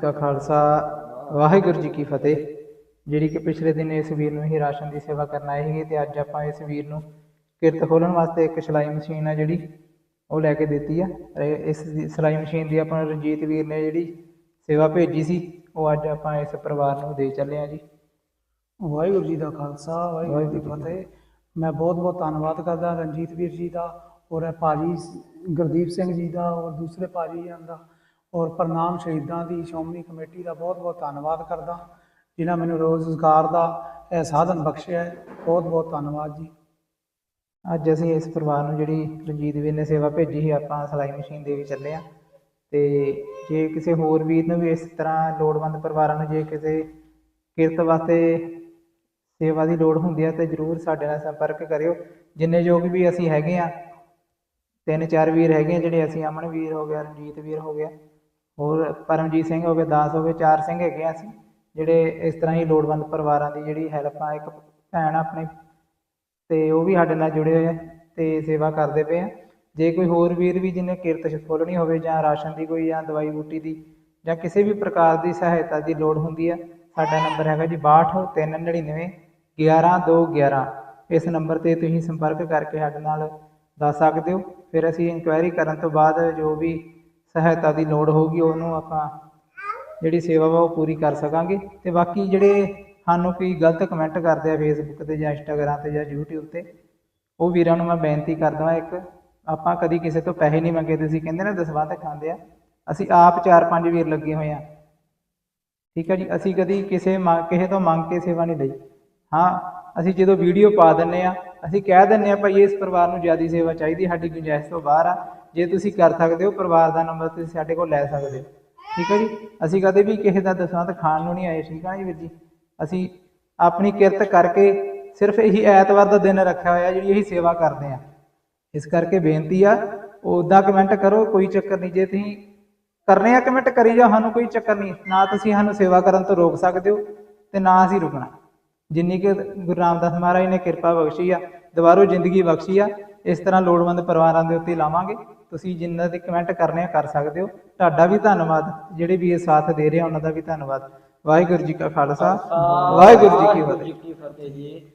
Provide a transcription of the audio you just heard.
ਕਾ ਖਾਲਸਾ ਵਾਹਿਗੁਰੂ ਜੀ ਕੀ ਫਤਿਹ। ਜਿਹੜੀ ਕਿ ਪਿਛਲੇ ਦਿਨ ਇਸ ਵੀਰ ਨੂੰ ਹੀ ਰਾਸ਼ਨ ਦੀ ਸੇਵਾ ਕਰਨ ਆਏ ਸੀਗੇ ਤੇ ਅੱਜ ਆਪਾਂ ਇਸ ਵੀਰ ਨੂੰ ਕਿਰਤ ਖੋਲਣ ਵਾਸਤੇ ਇੱਕ ਸਿਲਾਈ ਮਸ਼ੀਨ ਆ ਜਿਹੜੀ ਉਹ ਲੈ ਕੇ ਦਿੱਤੀ ਆ। ਇਸ ਸਿਲਾਈ ਮਸ਼ੀਨ ਦੀ ਆਪਾਂ ਰਣਜੀਤ ਵੀਰ ਨੇ ਜਿਹੜੀ ਸੇਵਾ ਭੇਜੀ ਸੀ ਉਹ ਅੱਜ ਆਪਾਂ ਇਸ ਪਰਿਵਾਰ ਨੂੰ ਦੇ ਚੱਲੇ ਆ ਜੀ। ਵਾਹਿਗੁਰੂ ਜੀ ਦਾ ਖਾਲਸਾ ਵਾਹਿਗੁਰੂ ਜੀ ਕੀ ਫਤਿਹ। ਮੈਂ ਬਹੁਤ ਬਹੁਤ ਧੰਨਵਾਦ ਕਰਦਾ ਰਣਜੀਤ ਵੀਰ ਜੀ ਦਾ ਔਰ ਭਾਜੀ ਸ- ਗੁਰਦੀਪ ਸਿੰਘ ਜੀ ਦਾ ਔਰ ਦੂਸਰੇ ਭਾਜੀ ਜਨ ਦਾ। ਔਰ ਪ੍ਰਣਾਮ ਸ਼ਹੀਦਾਂ ਦੀ ਸ਼੍ਰੋਮਣੀ ਕਮੇਟੀ ਦਾ ਬਹੁਤ ਬਹੁਤ ਧੰਨਵਾਦ ਕਰਦਾ। ਜਿਨ੍ਹਾਂ ਮੈਨੂੰ ਰੋਜ਼ਗਾਰ ਦਾ ਇਹ ਸਾਧਨ ਬਖਸ਼ਿਆ ਹੈ, ਬਹੁਤ ਬਹੁਤ ਧੰਨਵਾਦ ਜੀ। ਅੱਜ ਅਸੀਂ ਇਸ ਪਰਿਵਾਰ ਨੂੰ ਜਿਹੜੀ ਰਣਜੀਤ ਵੀਰ ਨੇ ਸੇਵਾ ਭੇਜੀ ਸੀ, ਆਪਾਂ ਸਿਲਾਈ ਮਸ਼ੀਨ ਦੇ ਵੀ ਚੱਲੇ ਆ ਤੇ ਜੇ ਕਿਸੇ ਹੋਰ ਵੀਰ ਨੂੰ ਵੀ ਇਸ ਤਰ੍ਹਾਂ ਲੋੜਵੰਦ ਪਰਿਵਾਰਾਂ ਨੂੰ ਜੇ ਕਿਸੇ ਕਿਰਤ ਵਾਸਤੇ ਸੇਵਾ ਦੀ ਲੋੜ ਹੁੰਦੀ ਹੈ, ਤੇ ਜਰੂਰ ਸਾਡੇ ਨਾਲ ਸੰਪਰਕ ਕਰਿਓ। ਜਿੰਨੇ ਯੋਗ ਵੀ ਅਸੀਂ ਹੈਗੇ ਆ ਤਿੰਨ ਚਾਰ ਵੀਰ ਹੈਗੇ ਆ, ਜਿਹੜੇ ਅਸੀਂ ਅਮਨ ਵੀਰ ਹੋ ਗਿਆ, ਰਣਜੀਤ ਵੀਰ ਹੋ ਗਿਆ ਹੋਰ ਪਰਮਜੀਤ ਸਿੰਘ ਹੋ ਗਏ, ਦਾਸ ਹੋ ਗਏ, ਚਾਰ ਸਿੰਘ ਹੈਗੇ ਆ ਅਸੀਂ, ਜਿਹੜੇ ਇਸ ਤਰ੍ਹਾਂ ਹੀ ਲੋੜਵੰਦ ਪਰਿਵਾਰਾਂ ਦੀ ਜਿਹੜੀ ਹੈਲਪ ਆ, ਇੱਕ ਭੈਣ ਆਪਣੇ ਆਪਣੀ ਤੇ ਉਹ ਵੀ ਸਾਡੇ ਨਾਲ ਜੁੜੇ ਹੋਏ ਆ ਤੇ ਸੇਵਾ ਕਰਦੇ ਪਏ ਆ। ਜੇ ਕੋਈ ਹੋਰ ਵੀਰ ਵੀ ਜਿਹਨੇ ਕਿਰਤ ਖੋਲਣੀ ਹੋਵੇ ਜਾਂ ਰਾਸ਼ਨ ਦੀ ਕੋਈ ਜਾਂ ਦਵਾਈ ਬੂਟੀ ਦੀ ਜਾਂ ਕਿਸੇ ਵੀ ਪ੍ਰਕਾਰ ਦੀ ਸਹਾਇਤਾ ਦੀ ਲੋੜ ਹੁੰਦੀ ਆ, ਸਾਡਾ ਨੰਬਰ ਹੈਗਾ ਜੀ 6239 11211 ਇਸ ਨੰਬਰ ਤੇ ਤੁਸੀਂ ਸੰਪਰਕ ਕਰਕੇ ਸਾਡੇ ਨਾਲ ਦੱਸ ਸਕਦੇ ਹੋ। ਫਿਰ ਅਸੀਂ ਇਨਕੁਆਇਰੀ ਕਰਨ ਤੋਂ ਬਾਅਦ ਜੋ ਵੀ ਸਹਾਇਤਾ ਦੀ ਲੋੜ ਹੋਊਗੀ, ਉਹਨੂੰ ਆਪਾਂ ਜਿਹੜੀ ਸੇਵਾ ਵਾ ਉਹ ਪੂਰੀ ਕਰ ਸਕਾਂਗੇ। ਤੇ ਬਾਕੀ ਜਿਹੜੇ ਸਾਨੂੰ ਕੋਈ ਗਲਤ ਕਮੈਂਟ ਕਰਦੇ ਆ ਫੇਸਬੁੱਕ ਤੇ ਜਾਂ ਇੰਸਟਾਗ੍ਰਾਮ ਤੇ ਜਾਂ YouTube ਤੇ, ਉਹ ਵੀਰਾਂ ਨੂੰ ਮੈਂ ਬੇਨਤੀ ਕਰਦਾ ਇੱਕ, ਆਪਾਂ ਕਦੀ ਕਿਸੇ ਤੋਂ ਪੈਸੇ ਨਹੀਂ ਮੰਗੇ, ਤੁਸੀਂ ਕਹਿੰਦੇ ਨਾ ਦਸਵੰਧ ਖਾਂਦੇ ਆ। ਅਸੀਂ ਆਪ ਚਾਰ ਪੰਜ ਵੀਰ ਲੱਗੇ ਹੋਏ ਆ। ਠੀਕ ਹੈ ਜੀ, ਅਸੀਂ ਕਦੀ ਕਿਸੇ ਕਿਸੇ ਤੋਂ ਮੰਗ ਕੇ ਸੇਵਾ ਨਹੀਂ ਲਈ। ਹਾਂ ਅਸੀਂ ਜਦੋਂ ਵੀਡੀਓ ਪਾ ਦਿੰਨੇ ਆ, ਅਸੀਂ ਕਹਿ ਦਿੰਨੇ ਆ ਭਾਈ ਇਸ ਪਰਿਵਾਰ ਨੂੰ ਜਿਆਦੀ ਸੇਵਾ ਚਾਹੀਦੀ, ਸਾਡੀ ਗੁੰਜਾਇਸ਼ ਤੋਂ ਬਾਹਰ ਆ। ਜੇ ਤੁਸੀਂ ਕਰ ਸਕਦੇ ਹੋ, ਪਰਿਵਾਰ ਦਾ ਨੰਬਰ ਤੁਸੀਂ ਸਾਡੇ ਕੋਲ ਲੈ ਸਕਦੇ ਹੋ। ਠੀਕ ਹੈ ਜੀ? ਅਸੀਂ ਕਦੇ ਵੀ ਕਿਸੇ ਦਾ ਦਸਵੰਧ ਖਾਣ ਨੂੰ ਨਹੀਂ ਆਏ, ਠੀਕ ਹੈ ਜੀ ਵੀਰ ਜੀ? ਅਸੀਂ ਆਪਣੀ ਕਿਰਤ ਕਰਕੇ ਸਿਰਫ ਇਹੀ ਐਤਵਾਰ ਦਾ ਦਿਨ ਰੱਖਿਆ ਹੋਇਆ ਜਿਹੜੀ ਇਹੀ ਸੇਵਾ ਕਰਦੇ ਆ। ਇਸ ਕਰਕੇ ਬੇਨਤੀ ਆ ਉਦਾਂ ਕਮੈਂਟ ਕਰੋ, ਕੋਈ ਚੱਕਰ ਨਹੀਂ, ਜੇ ਤੁਸੀਂ ਕਰਨੇ ਆ ਕਮੈਂਟ ਕਰੀ ਜਾਓ, ਸਾਨੂੰ ਕੋਈ ਚੱਕਰ ਨਹੀਂ। ਨਾ ਤੁਸੀਂ ਸਾਨੂੰ ਸੇਵਾ ਕਰਨ ਤੋਂ ਰੋਕ ਸਕਦੇ ਹੋ ਤੇ ਨਾ ਅਸੀਂ ਰੁਕਣਾ। ਜਿੰਨੀ ਕਿ ਗੁਰੂ ਰਾਮਦਾਸ ਮਹਾਰਾਜ ਨੇ ਕਿਰਪਾ ਬਖਸ਼ੀ ਆ ਦੁਬਾਰੋ ਜ਼ਿੰਦਗੀ ਬਖਸ਼ੀ ਆ ਇਸ ਤਰ੍ਹਾਂ ਲੋੜਵੰਦ ਪਰਿਵਾਰਾਂ ਦੇ ਉੱਤੇ ਲਾਵਾਂਗੇ। ਤੁਸੀਂ ਜਿੰਨਾ ਦੇ ਕਮੈਂਟ ਕਰਨੇ ਆ ਕਰ ਸਕਦੇ ਹੋ। ਤੁਹਾਡਾ ਵੀ ਧੰਨਵਾਦ ਜਿਹੜੇ ਵੀ ਇਹ ਸਾਥ ਦੇ ਰਹੇ ਆ ਉਹਨਾਂ ਦਾ ਵੀ ਧੰਨਵਾਦ। ਵਾਹਿਗੁਰੂ ਜੀ ਕਾ ਖਾਲਸਾ ਵਾਹਿਗੁਰੂ ਜੀ ਕੀ ਫਤਿਹ। ਕੀ ਫਤਿਹ ਜੀ।